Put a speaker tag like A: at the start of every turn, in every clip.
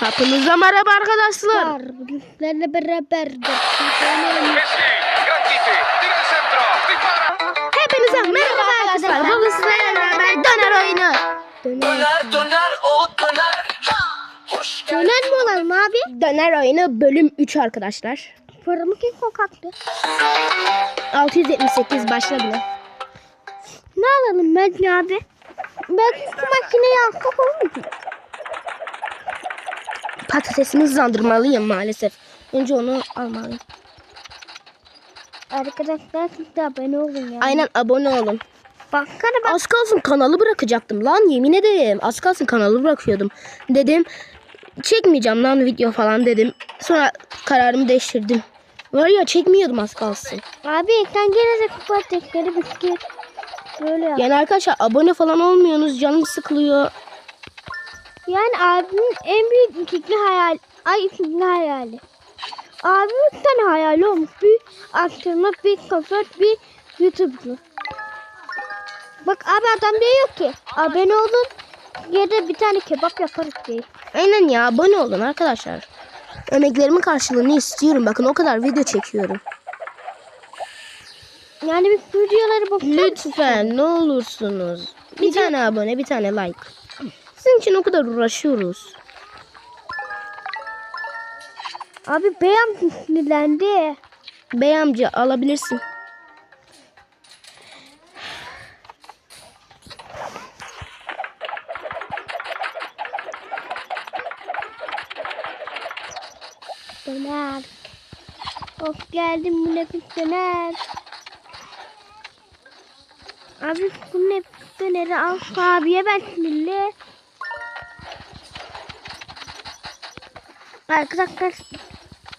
A: Hepinize merhaba arkadaşlar.
B: Var. Bizlerle beraber.
A: Hepinize merhaba arkadaşlar. Bugün sizlerle beraber döner oyunu.
B: Döner.
C: döner o döner. Hoş geldin.
B: Döner mi olalım abi?
A: Döner oyunu bölüm 3 arkadaşlar.
B: Paramı kim kokattı?
A: 678 başla bile.
B: Ne alalım Mecnun abi? Makineyi alsak olur mu?
A: Patatesimi hızlandırmalıyım maalesef. Önce onu almalıyım.
B: Arkadaşlar siz de abone olun ya.
A: Aynen abone olun.
B: Baksana bak.
A: Az kalsın kanalı bırakacaktım lan yemin ederim. Az kalsın kanalı bırakıyordum. Dedim çekmeyeceğim lan video falan dedim. Sonra kararımı değiştirdim. Var ya çekmiyordum az kalsın.
B: Abi sen gene de kupa tekleri bisküvit. Böyle yap.
A: Yani arkadaşlar abone falan olmuyorsunuz canım sıkılıyor.
B: Yani abimin en büyük ikinci hayal. Ay ikinci hayali. Abi üç tane hayali olmuş. Bir astronot, bir şoför, bir youtuber. Bak abi adam diyor ki abone olun ya da bir tane kebap yaparız diye.
A: Aynen ya abone olun arkadaşlar. Emeklerimin karşılığını istiyorum. Bakın o kadar video çekiyorum.
B: Yani biz videoları bakıyoruz.
A: Lütfen ne olursunuz. Bir tane abone bir tane like. Sizin için o kadar uğraşıyoruz.
B: Abi beyaz sinirlendi.
A: Bey alabilirsin.
B: Döner. Hoş geldin bu nefis döner. Abi bu nefis döneri al abiye ben sinirli. Arkadaşlar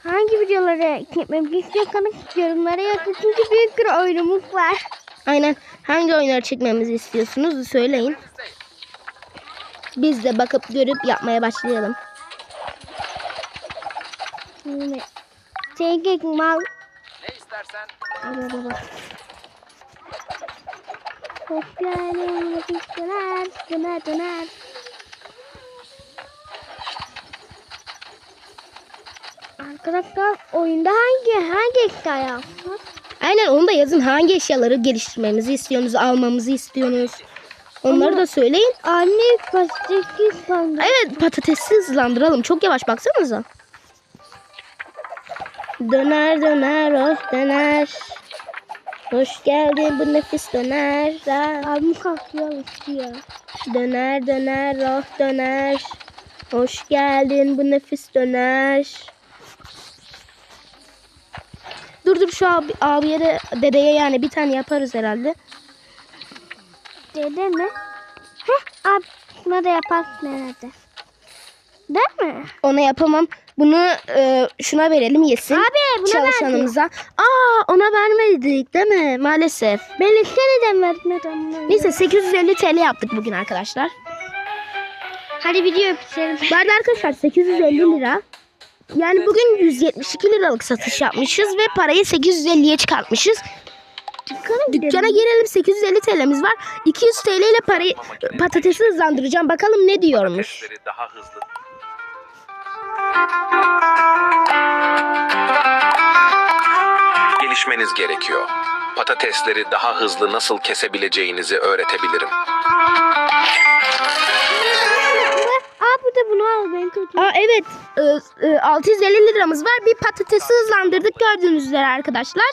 B: hangi videoları çekmemi istiyorsanız yorumlara yazın çünkü büyük bir oyunumuz var.
A: Aynen. Hangi oyunları çekmemizi istiyorsunuz söyleyin. Biz de bakıp görüp yapmaya başlayalım.
B: Sevgili mal.
D: Ne istersen.
B: Baba baba. Hoş geldin döner. Döner döner. Arkadaşlar oyunda hangi hangi var?
A: Aynen onu da yazın. Hangi eşyaları geliştirmemizi istiyorsunuz, almamızı istiyorsunuz. Onları da söyleyin.
B: Anne pastaki sandı.
A: Evet patatesi hızlandıralım. Çok yavaş baksanıza. Döner döner oh döner. Hoş geldin bu nefis döner.
B: Abim kalkıyor ya.
A: Döner döner oh döner. Hoş geldin bu nefis döner. Dur dur şu abi, abiye de dedeye yani bir tane yaparız herhalde.
B: Dede mi? Heh abi buna da yaparsın herhalde. Değil mi?
A: Ona yapamam. Bunu e, şuna verelim yesin.
B: Abi buna
A: çalışanımıza. Aa ona vermedik değil mi? Maalesef.
B: Ben işte neden vermeden?
A: Neyse 850 TL yaptık bugün arkadaşlar.
B: Hadi video bitirelim.
A: Bu arada arkadaşlar 850 lira. Yani bugün 172 liralık satış yapmışız ve parayı 850'ye çıkartmışız.
B: Dükkana
A: Dükkana girelim 850 TL'miz var. 200 TL ile parayı patatesi hızlandıracağım. Bakalım ne diyormuş.
D: Daha hızlı. Gelişmeniz gerekiyor. Patatesleri daha hızlı nasıl kesebileceğinizi öğretebilirim.
B: Bu da bunu al ben kötü.
A: Aa evet e, e, 650 liramız var. Bir patatesi hızlandırdık gördüğünüz üzere arkadaşlar.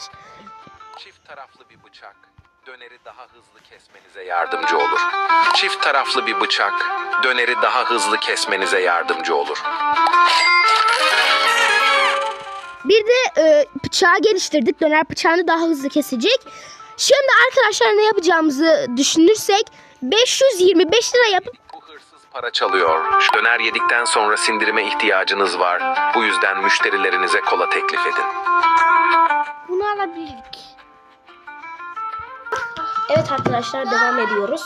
D: Çift taraflı bir bıçak döneri daha hızlı kesmenize yardımcı olur. Çift taraflı bir bıçak döneri daha hızlı kesmenize yardımcı olur.
A: Bir de e, bıçağı geliştirdik. Döner bıçağını daha hızlı kesecek. Şimdi arkadaşlar ne yapacağımızı düşünürsek 525 lira yapıp
D: para çalıyor. Döner yedikten sonra sindirime ihtiyacınız var. Bu yüzden müşterilerinize kola teklif edin.
B: Bunu alabilirdik.
A: Evet arkadaşlar devam ediyoruz.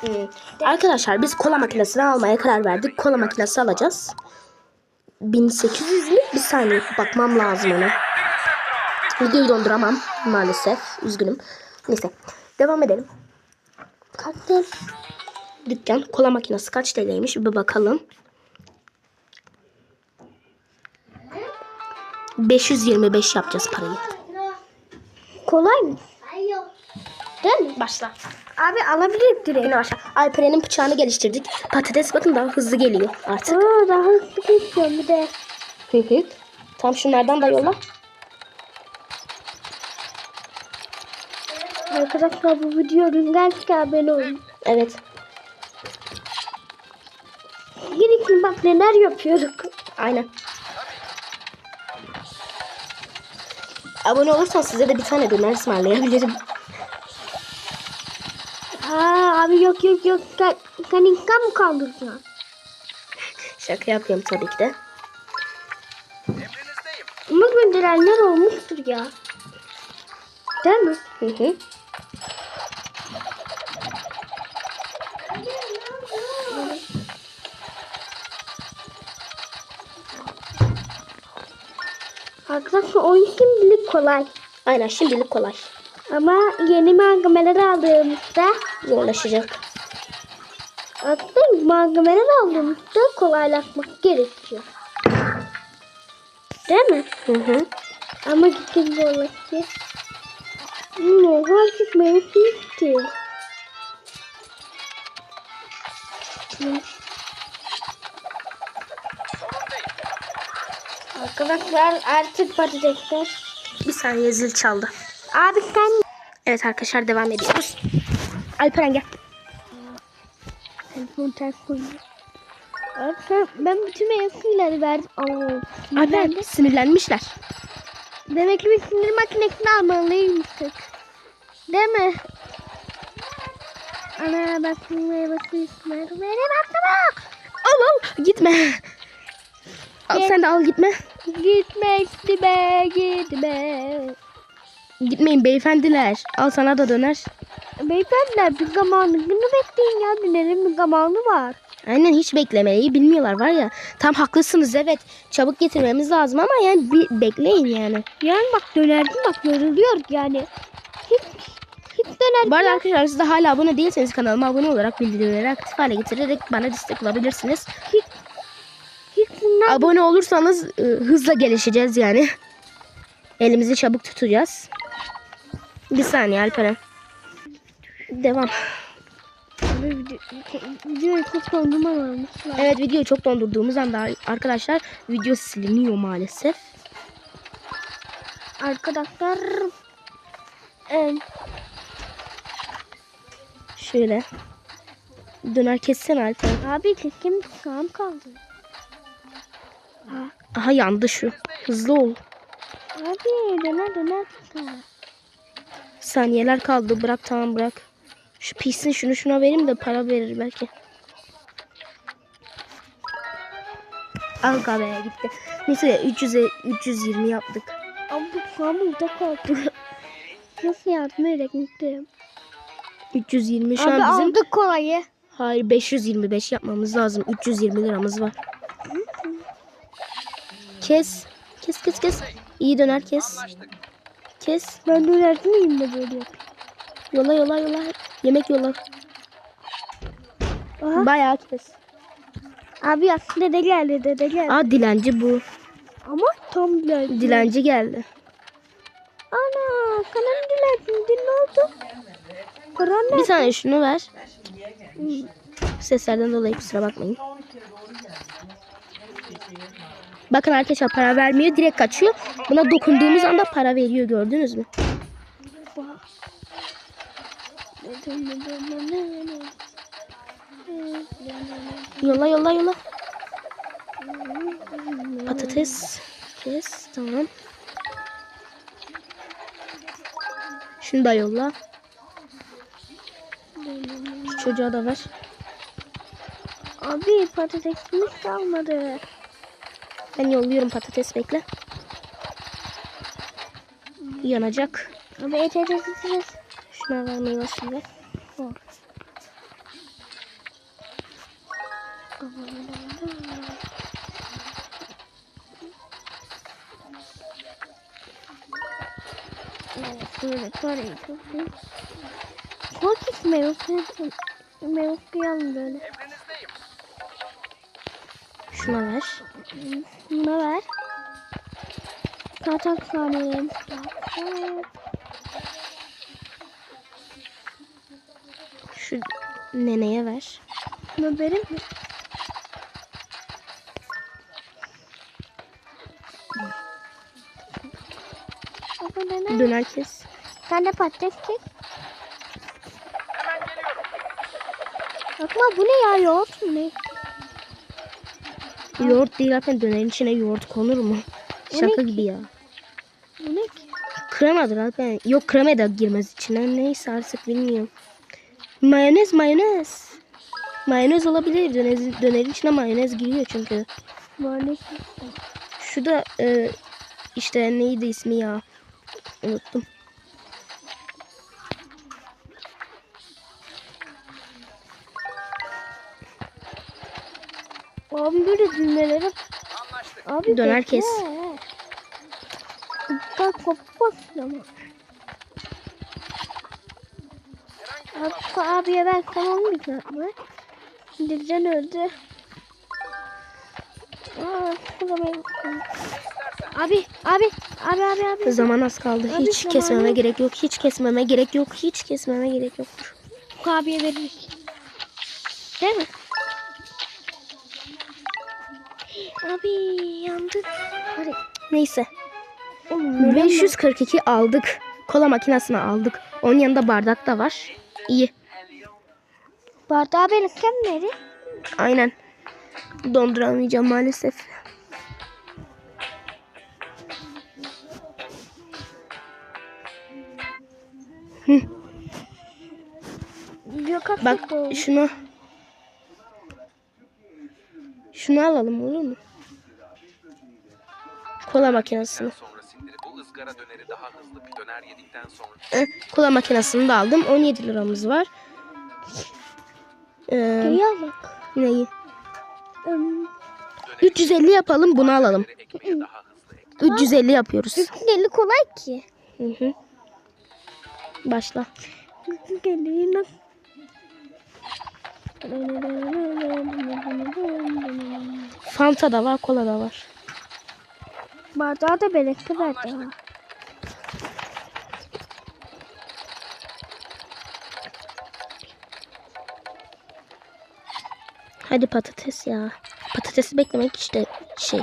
A: Hmm. Arkadaşlar biz kola makinesini almaya karar verdik. Kola makinesi alacağız. 1800 mi? Bir saniye bakmam lazım ona. Videoyu donduramam maalesef. Üzgünüm. Neyse. Devam edelim. Kaktüs dükkan kola makinesi kaç TL'ymiş bir bakalım. 525 yapacağız parayı.
B: Kolay mı? Değil mi?
A: Başla.
B: Abi alabilirim direkt.
A: Yine başla. Alperen'in bıçağını geliştirdik. Patates bakın daha hızlı geliyor artık.
B: Aa, daha hızlı geliyor bir de.
A: Hı hı. Tam şunlardan da yolla.
B: Arkadaşlar bu video Rüngen Kabel oldu.
A: Evet.
B: Neler yapıyorduk.
A: Aynen. Abone olursan size de bir tane döner ısmarlayabilirim.
B: Ha abi yok yok yok. Ka kanika mı kaldıracaksın?
A: Şaka yapıyorum tabii ki de.
D: Emrinizdeyim.
B: Ama gönderenler olmuştur ya. Değil mi?
A: Hı hı.
B: Arkadaşlar oyun şimdilik kolay.
A: Aynen şimdilik kolay.
B: Ama yeni malzemeler aldığımızda
A: Zorlaşacak.
B: aslında malzemeler aldığımızda kolaylaşmak gerekiyor. Değil mi?
A: Hı hı.
B: Ama gittim zorlaştı. Ne artık mevsim gitti. Arkadaşlar artık patatesler.
A: Bir saniye zil çaldı.
B: Abi sen
A: Evet arkadaşlar devam ediyoruz. Alperen gel.
B: telefon ters ben bütün mevsimleri verdim. Oo,
A: Alperen sinirlenmişler.
B: Demek ki bir sinir makinesini almalıymıştık. Değil mi? Ana bak sinirmeye basıyorsun. Mermere baksana.
A: Al al gitme. Al, sen de al gitme.
B: Gitme gitme gitme.
A: Gitmeyin beyefendiler. Al sana da döner.
B: Beyefendiler bir zamanını bekleyin ya. Dönerin bir zamanı var.
A: Aynen hiç beklemeyi bilmiyorlar var ya. Tam haklısınız evet. Çabuk getirmemiz lazım ama yani bir bekleyin yani.
B: Yani bak dönerdim bak yoruluyor yani. Hiç hiç döner.
A: Bu arada arkadaşlar siz de hala abone değilseniz kanalıma abone olarak bildirimleri aktif hale getirerek bana destek olabilirsiniz.
B: hiç
A: Abone olursanız e, hızla gelişeceğiz yani. Elimizi çabuk tutacağız. Bir saniye Alperen. Devam.
B: videoyu çok dondurmamamışlar.
A: Evet videoyu çok dondurduğumuz anda arkadaşlar video siliniyor maalesef.
B: Arkadaşlar e,
A: Şöyle. Döner kessene Alperen.
B: abi kesim sağım kaldı.
A: Aha yandı şu. Hızlı ol.
B: Abi döner döner.
A: Saniyeler kaldı. Bırak tamam bırak. Şu pişsin şunu şuna vereyim de para verir belki. Al kahveye gitti. Neyse 300'e 320 yaptık.
B: Abi sağım burada kaldı. Nasıl yardım edecektim?
A: 320 şu
B: Abi
A: an bizim
B: aldık kolayı.
A: hayır 525 yapmamız lazım. 320 liramız var. Kes. Kes kes kes. İyi döner kes. Kes.
B: Ben dönerci miyim de böyle yapayım?
A: Yola yola yola. Yemek yola.
B: Aha.
A: Bayağı kes.
B: Abi aslında dede geldi dede geldi.
A: Aa dilenci bu.
B: Ama tam dilenci.
A: Dilenci geldi.
B: Ana sana mı dilenci? Dün ne oldu? Paran ne?
A: Bir saniye şunu ver. Seslerden dolayı kusura bakmayın. Bakın arkadaşlar para vermiyor direkt kaçıyor. Buna dokunduğumuz anda para veriyor gördünüz mü? Yola yola yola. Patates. Kes tamam. Şunu da yolla. Şu çocuğa da ver.
B: Abi patatesimiz kalmadı.
A: Ben yolluyorum patates bekle. Yanacak.
B: Abi et et et et.
A: Şuna ver meyve suyu.
B: Evet, şöyle parayı toplayayım. Korkut meyve meyve kıyalım böyle.
A: Şuna ver.
B: Buna ver. Saniyem. var.
A: Şu neneye ver.
B: Bunu verir mi?
A: Döner kes.
B: Sen de patates kes. Bakma bu ne ya yoğurt mu ne?
A: Yoğurt değil zaten dönerin içine yoğurt konur mu? Şaka gibi ya.
B: Bu ne ki?
A: Kremadır zaten. Yok krema da girmez içine. Neyse artık bilmiyorum. Mayonez mayonez. Mayonez olabilir. Döner, dönerin içine mayonez giriyor çünkü.
B: Ki?
A: Şu da e, işte neydi ismi ya? Unuttum.
B: Abi böyle düğmeleri Abi
A: Döner
B: bekle.
A: kes.
B: Bak kopmaz ama. Abi, abiye ben olmayacak mı? Dilden öldü. Aa. Abi, abi, abi, abi, abi.
A: Zaman az kaldı.
B: Abi
A: Hiç
B: zamanı-
A: kesmeme gerek yok. Hiç kesmeme gerek yok. Hiç kesmeme gerek yok.
B: Bu abiye veririz. Değil mi? Yandık. Hadi.
A: Neyse.
B: Oğlum, neden
A: 542 aldık. Kola makinesini aldık. Onun yanında bardak da var. İyi.
B: Bardağı benim nerede?
A: Aynen. Donduramayacağım maalesef.
B: Yok
A: Bak şunu. Şunu alalım olur mu?
D: Sonra
A: Eh, kola makinesini de aldım. 17 liramız var. Ee,
B: Yalan.
A: neyi?
B: Hmm.
A: 350 yapalım bunu alalım.
D: ekmeğe daha hızlı ek.
A: 350 yapıyoruz.
B: Deli kolay ki.
A: Hı hı. Başla.
B: Nasıl?
A: Fanta da var, kola da var.
B: Bardağı da belekli verdi ha.
A: Hadi patates ya. Patatesi beklemek işte şey.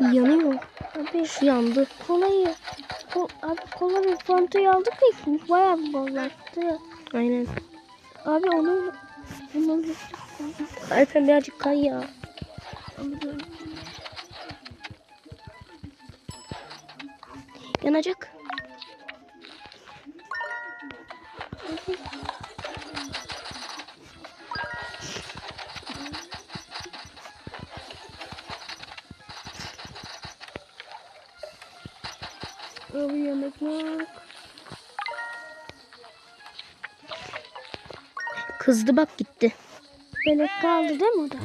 A: Yanıyor.
B: Abi
A: Şu yandı.
B: kolayı. Ko abi kola ve fantayı aldık ya ikimiz bayağı bir bollattı.
A: Aynen.
B: Abi onu bunu
A: Alpen birazcık kay ya. Yanacak. Kızdı bak gitti.
B: Belek kaldı değil mi o da?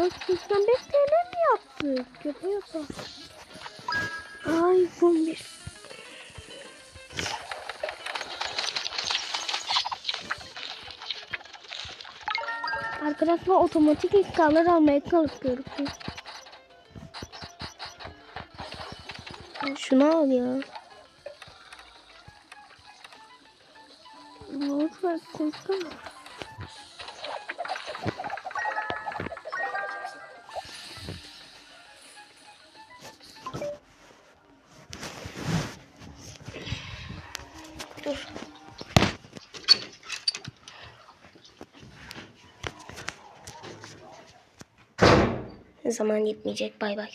B: Ay 85 TL mi yaptık? Yapı yapar. Ay bir. Arkadaşlar otomatik iskaller almaya çalışıyoruz.
A: Şunu al ya.
B: Lütfen.
A: Dur. Zaman yetmeyecek. Bay bay.